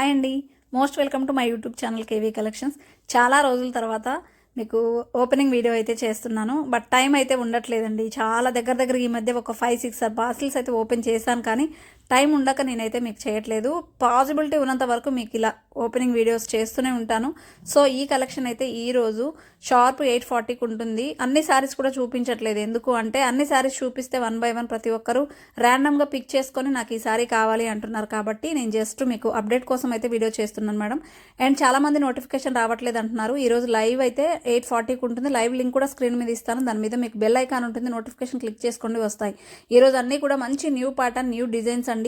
Hi అండి. Most welcome to my YouTube channel KV collections. చాలా రోజుల తర్వాత మీకు ఓపెనింగ్ వీడియో అయితే చేస్తున్నాను బట్ టైం అయితే ఉండట్లేదండి. చాలా దగ్గర దగ్గర ఈ మధ్య ఒక ఫైవ్ సిక్స్ పార్సిల్స్ అయితే ఓపెన్ చేశాను కానీ టైం ఉండక నేనైతే మీకు చేయట్లేదు. పాసిబిలిటీ ఉన్నంత వరకు మీకు ఇలా ఓపెనింగ్ వీడియోస్ చేస్తూనే ఉంటాను. సో ఈ కలెక్షన్ అయితే ఈరోజు షార్ప్ ఎయిట్ ఫార్టీకి ఉంటుంది. అన్ని శారీస్ కూడా చూపించట్లేదు. ఎందుకు అంటే అన్ని శారీస్ చూపిస్తే వన్ బై వన్ ప్రతి ఒక్కరు ర్యాండమ్గా పిక్ చేసుకొని నాకు ఈ శారీ కావాలి అంటున్నారు కాబట్టి నేను జస్ట్ మీకు అప్డేట్ కోసం అయితే వీడియో చేస్తున్నాను మేడం. అండ్ చాలామంది నోటిఫికేషన్ రావట్లేదు అంటున్నారు. ఈరోజు లైవ్ అయితే ఎయిట్ ఫార్టీకి ఉంటుంది. లైవ్ లింక్ కూడా స్క్రీన్ మీద ఇస్తాను. దాని మీద మీకు బెల్ ఐకాన్ ఉంటుంది. నోటిఫికేషన్ క్లిక్ చేసుకోండి వస్తాయి. ఈరోజు అన్నీ కూడా మంచి new pattern new designs and.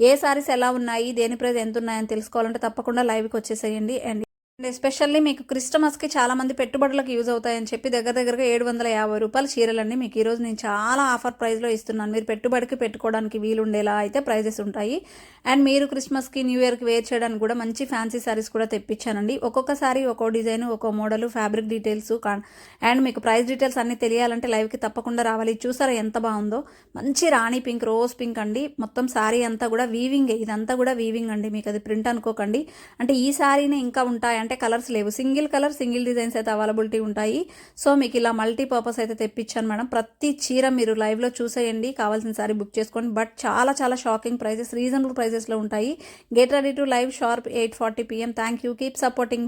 ఏ సారీస్ ఎలా ఉన్నాయి దేని ప్రైస్ ఎంత ఉన్నాయని తెలుసుకోవాలంటే తప్పకుండా లైవ్కి వచ్చేసేయండి. అండ్ ఎస్పెషల్లీ మీకు క్రిస్టమస్కి చాలామంది పెట్టుబడులకు యూజ్ అవుతాయని చెప్పి దగ్గర దగ్గరగా ఏడు వందల యాభై రూపాయల చీరలన్నీ మీకు ఈరోజు నేను చాలా ఆఫర్ ప్రైస్లో ఇస్తున్నాను. మీరు పెట్టుబడికి పెట్టుకోవడానికి వీలుండేలా అయితే ప్రైజెస్ ఉంటాయి. అండ్ మీరు క్రిస్మస్కి న్యూ ఇయర్కి వేర్ చేయడానికి కూడా మంచి ఫ్యాన్సీ శారీస్ కూడా తెప్పించానండి. ఒక్కొక్కసారి ఒక్కో డిజైన్ ఒక్కో మోడల్ ఫ్యాబ్రిక్ డీటెయిల్స్ అండ్ మీకు ప్రైస్ డీటెయిల్స్ అన్నీ తెలియాలంటే లైవ్కి తప్పకుండా రావాలి. చూసారా ఎంత బాగుందో? మంచి రాణి పింక్ రోజ్ పింక్ అండి. మొత్తం శారీ అంతా కూడా వీవింగ్ ఇదంతా కూడా వీవింగ్ అండి. మీకు అది ప్రింట్ అనుకోకండి. అంటే ఈ శారీనే ఇంకా ఉంటాయి అంటే కలర్స్ లేవు. సింగిల్ కలర్ సింగిల్ డిజైన్స్ అయితే అవైలబిలిటీ ఉంటాయి. సో మీకు ఇలా మల్టీ పర్పస్ అయితే తెప్పించాను మేడం. ప్రతి చీర మీరు లైవ్లో చూసేయండి. కావాల్సిన సారీ బుక్ చేసుకోండి. బట్ చాలా చాలా షాకింగ్ ప్రైజెస్ రీజనబుల్ ప్రైజెస్లో ఉంటాయి. Get ready to live sharp eight forty PM. Thank you. Keep supporting.